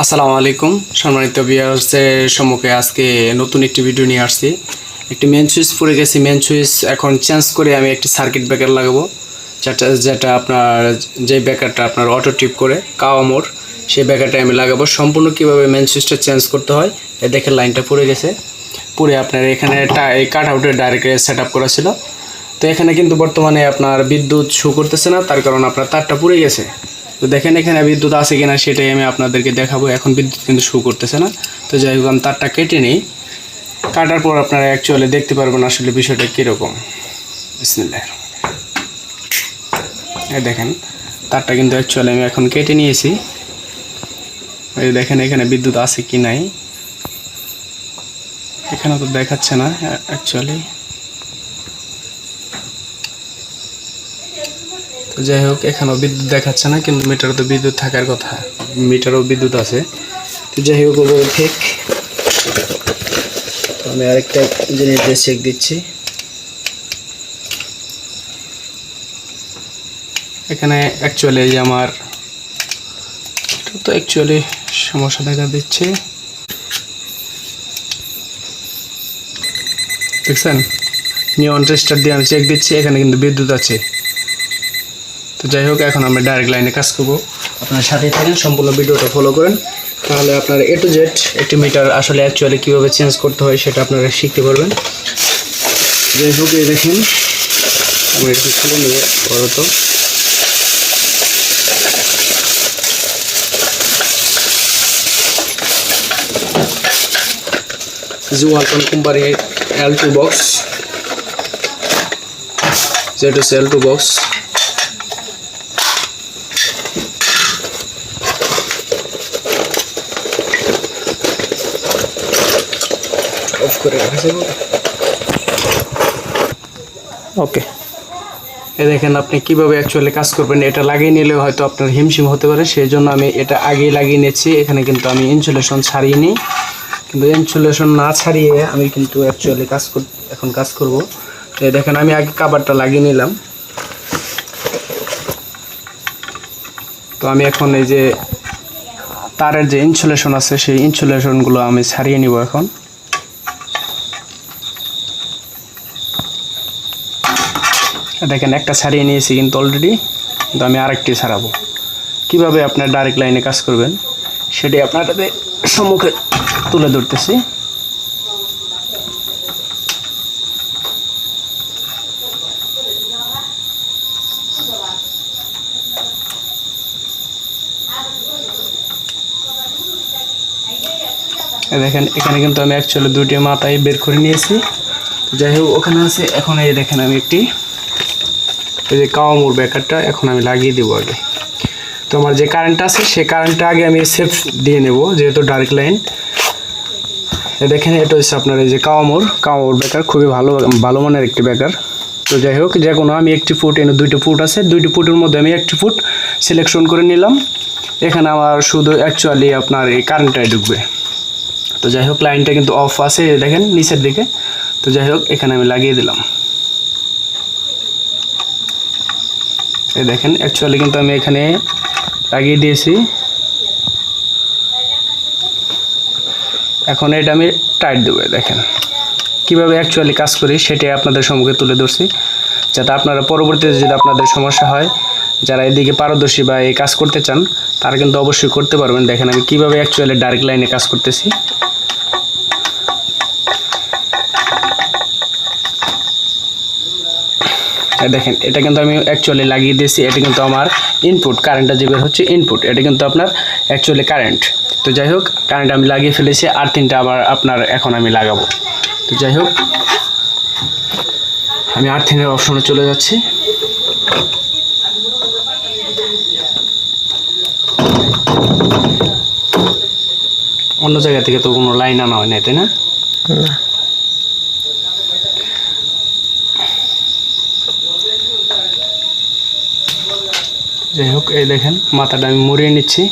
আসসালামু আলাইকুম। সম্মানিত বিয়ার্সের সম্মুখে আজকে নতুন একটি ভিডিও নিয়ে আসছি। একটি মেন সুইচ পড়ে গেছি। মেন সুইচ এখন চেঞ্জ করে আমি একটি সার্কিট ব্রেকার লাগাবো। যেটা যেটা আপনার যে ব্রেকারটা আপনার অটো টিপ করে, কাওয়া মোড়, সেই ব্রেকারটা আমি লাগাবো। সম্পূর্ণ কীভাবে মেন সুইচটা চেঞ্জ করতে হয়, এ দেখে লাইনটা পড়ে গেছে। পরে আপনার এখানে এই কাট আউটের ডাইরেক্ট সেট আপ করা ছিল। তো এখানে কিন্তু বর্তমানে আপনার বিদ্যুৎ শো করতেছে না, তার কারণ আপনার তারটা পুড়ে গেছে। তো দেখেন এখানে বিদ্যুৎ আছে কিনা সেটাই আমি আপনাদেরকে দেখাবো। এখন বিদ্যুৎ কিন্তু শো করতেছে না। তো যাই হোক, আমি তারটা কেটে নিই। কাটার পর আপনারা অ্যাকচুয়ালি দেখতে পারবেন আসলে বিষয়টা কীরকম। বিসমিল্লাহ। দেখেন, তারটা কিন্তু অ্যাকচুয়ালি আমি এখন কেটে নিয়েছি। এই দেখেন এখানে বিদ্যুৎ আছে কি নাই। এখানে তো দেখাচ্ছে না অ্যাকচুয়ালি তো যাই হোক এখানেও বিদ্যুৎ দেখাচ্ছে না কিন্তু মিটারে তো বিদ্যুৎ থাকার কথা। মিটারও বিদ্যুৎ আছে। তো যাই হোক ওগুলো ঠিক। আমি আরেকটা জিনিস দিয়ে চেক দিচ্ছি। এখানে অ্যাকচুয়ালি যে আমার এটা তো অ্যাকচুয়ালি সমস্যা দেখা দিচ্ছে। দেখছেন? নিয়ন টেস্টার দিয়ে আমি চেক দিচ্ছি এখানে কিন্তু বিদ্যুৎ আছে। তো যাই হোক, এখন আমরা ডাইরেক্ট লাইনে কাজ করব। আপনার সাথে থাকেন, সম্পূর্ণ ভিডিওটা ফলো করেন। তাহলে আপনার এ টু জেড একটি মিটার আসলে অ্যাকচুয়ালি কীভাবে চেঞ্জ করতে হয় সেটা আপনারা শিখতে পারবেন। যাই হোক, এই দেখেন, আমি একটু খুলে নিয়ে জুয়ালটন কোম্পানির এল টু বক্স যেটা এল টু বক্স অফ করে ওকে এ দেখেন আপনি কীভাবে অ্যাকচুয়ালি কাজ করবেন, এটা লাগিয়ে নিলে হয়তো আপনার হিমশিম হতে পারে সেই জন্য আমি এটা আগেই লাগিয়ে নিয়েছি। এখানে কিন্তু আমি ইনসুলেশন ছাড়িয়ে নিই। কিন্তু ইনসুলেশন না ছাড়িয়ে আমি কিন্তু অ্যাকচুয়ালি কাজ কর এখন কাজ করব। তো দেখেন আমি আগে কাবারটা লাগিয়ে নিলাম। তো আমি এখন এই যে তারের যে ইনসুলেশন আছে, সেই ইনসুলেশনগুলো আমি ছাড়িয়ে নিব এখন। দেখেন, একটা ছাড়িয়ে নিয়েছি কিন্তু অলরেডি কিন্তু আমি আরেকটি ছাড়াবো। কীভাবে আপনার ডাইরেক্ট লাইনে কাজ করবেন, সেটি আপনাদের সম্মুখে তুলে ধরতেছি। দেখেন, এখানে কিন্তু আমি অ্যাকচুয়ালি দুটি মাথায় বের করে নিয়েছি। যাই হোক, ওখানে আছে, এখন এই দেখেন আমি একটি এই যে কাওয়ামুর ব্যাকারটা এখন আমি লাগিয়ে দেবো আগে। তো আমার যে কারেন্টটা আছে, সেই কারেন্টটা আগে আমি সেফ দিয়ে নেব, যেহেতু ডার্ক লাইন দেখেন, এটা হচ্ছে আপনার এই যে কাওয়ামুর কাওয়ামুর ব্যাকার খুবই ভালো ভালো মানের একটি ব্যাকার তো যাই হোক, যে কোনো আমি একটি ফুট, এনে দুইটি ফুট আছে। দুইটি ফুটের মধ্যে আমি একটি ফুট সিলেকশন করে নিলাম। এখানে আমার শুধু অ্যাকচুয়ালি আপনার এই কারেন্টটাই ঢুকবে। তো যাই হোক লাইনটা কিন্তু অফ আছে দেখেন, নিচের দিকে। তো যাই হোক, এখানে আমি লাগিয়ে দিলাম। এই দেখেন অ্যাকচুয়ালি কিন্তু আমি এখানে লাগিয়ে দিয়েছি। এখন এটা আমি টাইট দেবো দেখেন। কীভাবে অ্যাকচুয়ালি কাজ করি সেটাই আপনাদের সম্মুখে তুলে ধরছি, যাতে আপনারা পরবর্তীতে যদি আপনাদের সমস্যা হয়, যারা এদিকে পারদর্শী বা এই কাজ করতে চান, তারা কিন্তু অবশ্যই করতে পারবেন। দেখেন আমি কীভাবে অ্যাকচুয়ালি ডার্ক লাইনে কাজ করতেছি। দেখেন, এটা কিন্তু আমি অ্যাকচুয়ালি লাগিয়ে দিয়েছি, এটা কিন্তু আমার ইনপুট কারেন্টটা যে বের হচ্ছে ইনপুট এটা কিন্তু আপনার অ্যাকচুয়ালি কারেন্ট তো যাই হোক কারেন্ট আমি লাগিয়ে ফেলেছি, আর তিনটা আবার আপনার এখন আমি লাগাবো। তো যাই হোক, আমি আর আর্থিংয়ের অপশনে চলে যাচ্ছি। অন্য জায়গা থেকে তো কোনো লাইন আনা হয় না তাই না। যাই হোক এই দেখেন, মাথাটা আমি মুড়িয়ে নিচ্ছি।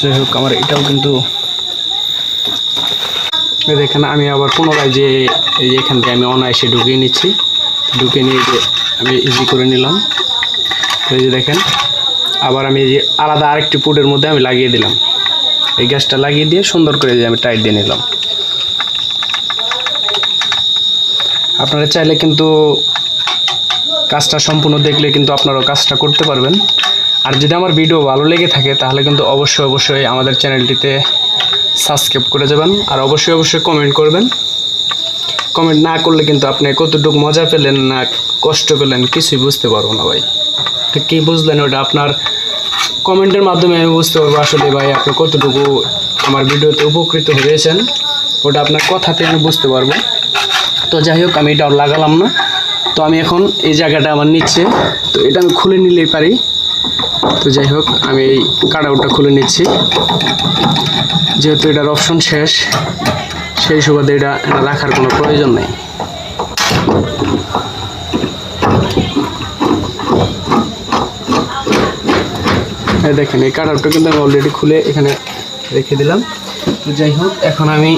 যাই হোক আমার এটাও কিন্তু দেখেন, আমি আবার পুনরায় যে এই যে এখান থেকে আমি অনায়াসে ঢুকিয়ে নিচ্ছি। ঢুকিয়ে নিয়ে যে আমি ইজি করে নিলাম। এই যে দেখেন আবার আমি যে আলাদা আরেকটি পুটের মধ্যে আমি লাগিয়ে দিলাম। এই গ্যাসটা লাগিয়ে দিয়ে সুন্দর করে আমি টাইট দিয়ে নিলাম। আপনারা চাইলে কিন্তু কাজটা সম্পূর্ণ দেখলে কিন্তু আপনারাও কাজটা করতে পারবেন। আর যদি আমার ভিডিও ভালো লেগে থাকে, তাহলে কিন্তু অবশ্যই অবশ্যই আমাদের চ্যানেলটিতে সাবস্ক্রাইব করে যাবেন। আর অবশ্যই অবশ্যই কমেন্ট করবেন। কমেন্ট না করলে কিন্তু আপনি কতটুকু মজা পেলেন, না কষ্ট পেলেন, কিছুই বুঝতে পারব না ভাই। তো কী বুঝলেন ওটা আপনার কমেন্টের মাধ্যমে আমি বুঝতে পারব আসলে ভাই আপনি কতটুকু আমার ভিডিওতে উপকৃত হয়েছেন, ওটা আপনার কথাতে আমি বুঝতে পারব। তো যাই হোক, আমি এটা লাগালাম না। তো আমি এখন এই জায়গাটা আমার নিচ্ছে। তো এটা আমি খুলে নিলেই পারি। তো যাই হোক, আমি এই কাটাউটটা খুলে নিচ্ছি। যেহেতু এটার অপশন শেষ, সেই সুবাদে এটা রাখার কোনো প্রয়োজন নেই। দেখেন এই কাটারটা কিন্তু আমি অলরেডি খুলে এখানে রেখে দিলাম। তো যাই হোক এখন আমি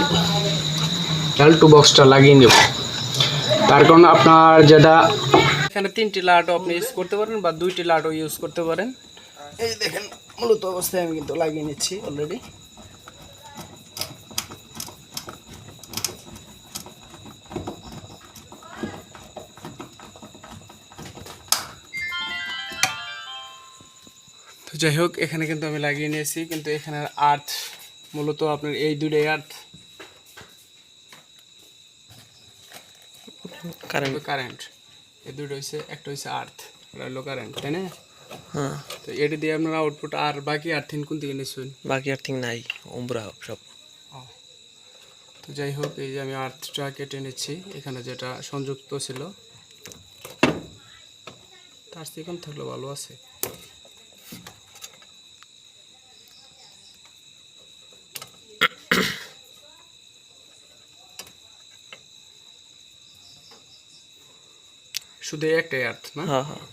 এল টু বক্সটা লাগিয়ে নেব। তার কারণ আপনার যেটা এখানে তিনটি লাটও আপনি ইউজ করতে পারেন বা দুইটি লাটও ইউজ করতে পারেন। এই দেখেন মূলত অবস্থায় আমি কিন্তু লাগিয়ে নিচ্ছি অলরেডি যাই হোক এখানে কিন্তু আমি লাগিয়ে নিয়েছি কিন্তু এখানে আর্থ মূলত আপনার এই দুইটাই আর্থ কারেন্ট কারেন্ট এই দুটো হচ্ছে একটা হচ্ছে আর্থ এটা হলো কারেন্ট তাই না? হ্যাঁ। তো এটা দিয়ে আপনার আউটপুট আর বাকি আর্থিন কোন থেকে নিচ্ছেন বাকি আর ঠিক নাই উমরা সব। তো যাই হোক এই যে আমি আর্থটা কেটে নিচ্ছি এখানে যেটা সংযুক্ত ছিল তার সেখান থাকলে ভালো আছে। শুধু এই একটাই আর্থ না? হ্যাঁ হ্যাঁ।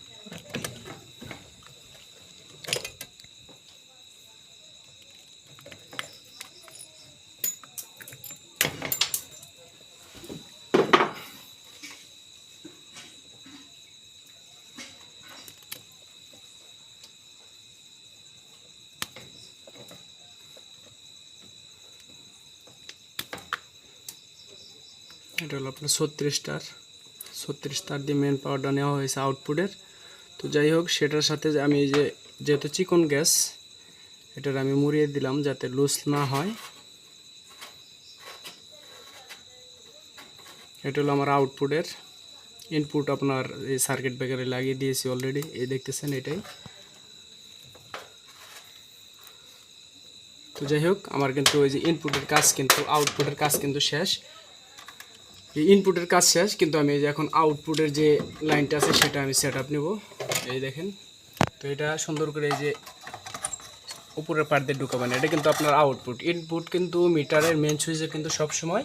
এটা হলো আপনার ছত্রিশ তার ছত্রিশ তার দিয়ে মেন পাওয়ারটা নেওয়া হয়েছে আউটপুটের তো যাই হোক, সেটার সাথে আমি যে যেহেতু চিকন গ্যাস, এটার আমি মুড়িয়ে দিলাম যাতে লুজ না হয়। এটা হলো আমার আউটপুটের ইনপুট আপনার এই সার্কিট ব্রেকারে লাগিয়ে দিয়েছি অলরেডি এই দেখতেছেন এটাই। তো যাই হোক, আমার কিন্তু ওই যে ইনপুটের কাজ কিন্তু আউটপুটের কাজ কিন্তু শেষ। ইনপুটের কাজ শেষ, কিন্তু আমি যে এখন আউটপুটের যে লাইনটা আছে সেটা আমি সেট আপ নেব। এই দেখেন, তো এটা সুন্দর করে এই যে উপরের পার্ট দিয়ে ঢুকাবেন। এটা কিন্তু আপনার আউটপুট ইনপুট কিন্তু মিটারের মেন সুইচে কিন্তু সব সময়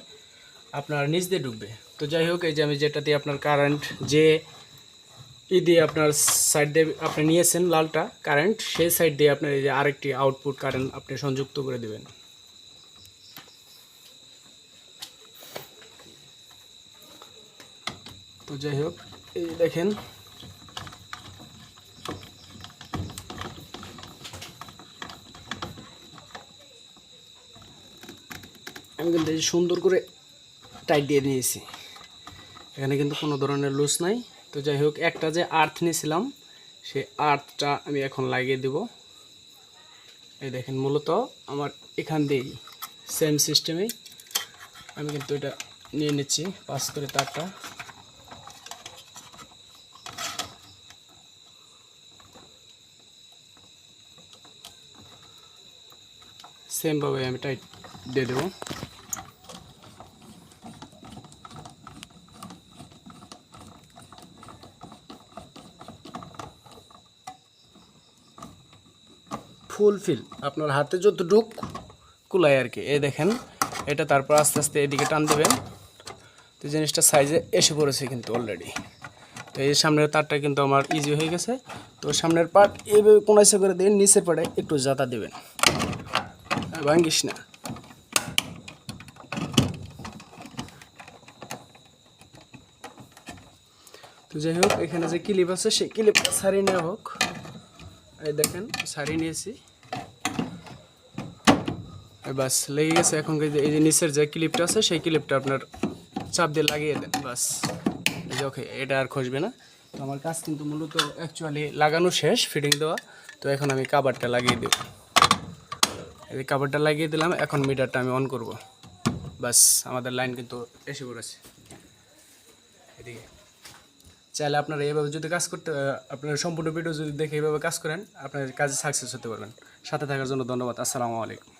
আপনার নিচ দিয়ে ঢুকবে। তো যাই হোক, এই যে আমি যেটা দিয়ে আপনার কারেন্ট যে ই দিয়ে আপনার সাইড দিয়ে আপনি নিয়েছেন লালটা কারেন্ট সেই সাইড দিয়ে আপনার এই যে আরেকটি আউটপুট কারেন্ট আপনি সংযুক্ত করে দেবেন। তো যাই হোক, এই দেখেন। আমি কিন্তু এই সুন্দর করে টাইট দিয়ে নিয়েছি। এখানে কিন্তু কোনো ধরনের লুজ নাই। তো যাই হোক, একটা যে আর্থ নিয়েছিলাম, সেই আর্থটা আমি এখন লাগিয়ে দেব। এই দেখেন, মূলত আমার এখান দিয়েই সেম সিস্টেমে আমি কিন্তু এটা নিয়ে নিচ্ছি পাস করে তারটা। সেমভাবে আমি টাইট দিয়ে দেবো। ফুলফিল আপনার হাতে যতটুক কুলায় আর কি। এই দেখেন, এটা তারপর আস্তে আস্তে এদিকে টান দেবেন। তো জিনিসটা সাইজে এসে পড়েছে কিন্তু অলরেডি তো এই সামনের তারটা কিন্তু আমার ইজি হয়ে গেছে। তো সামনের পার্ট এইভাবে কোনাইসে করে দিয়ে নিচের পাড়ে একটু জাতা দেবেন। ভাঙ্গিস না তো যাই হোক, এখানে যে কিলিপ আছে, সেই কিলিপ সারিয়ে নেওয়া হোক। এই দেখেন, সারিয়ে নিয়েছি। বাস, লেগে গেছে এখন এই যে নিচের যে ক্লিপটা আছে, সেই ক্লিপটা আপনার চাপ দিয়ে লাগিয়ে দেন, বাস। ওকে, এটা আর খসবে না। তো আমার কাজ কিন্তু মূলত অ্যাকচুয়ালি লাগানো শেষ ফিটিং দেওয়া। তো এখন আমি কাবারটা লাগিয়ে দেবো। এই কাপড়টা লাগিয়ে দিলাম, এখন মিটারটা আমি অন করব। বাস আমাদের লাইন কিন্তু এসে পড়েছে এদিকে। চাইলে আপনারা এইভাবে যদি কাজ করতে আপনারা সম্পূর্ণ ভিডিও যদি দেখে এইভাবে কাজ করেন আপনার কাজে সাকসেস হতে পারবেন। সাথে থাকার জন্য ধন্যবাদ। আসসালামু আলাইকুম।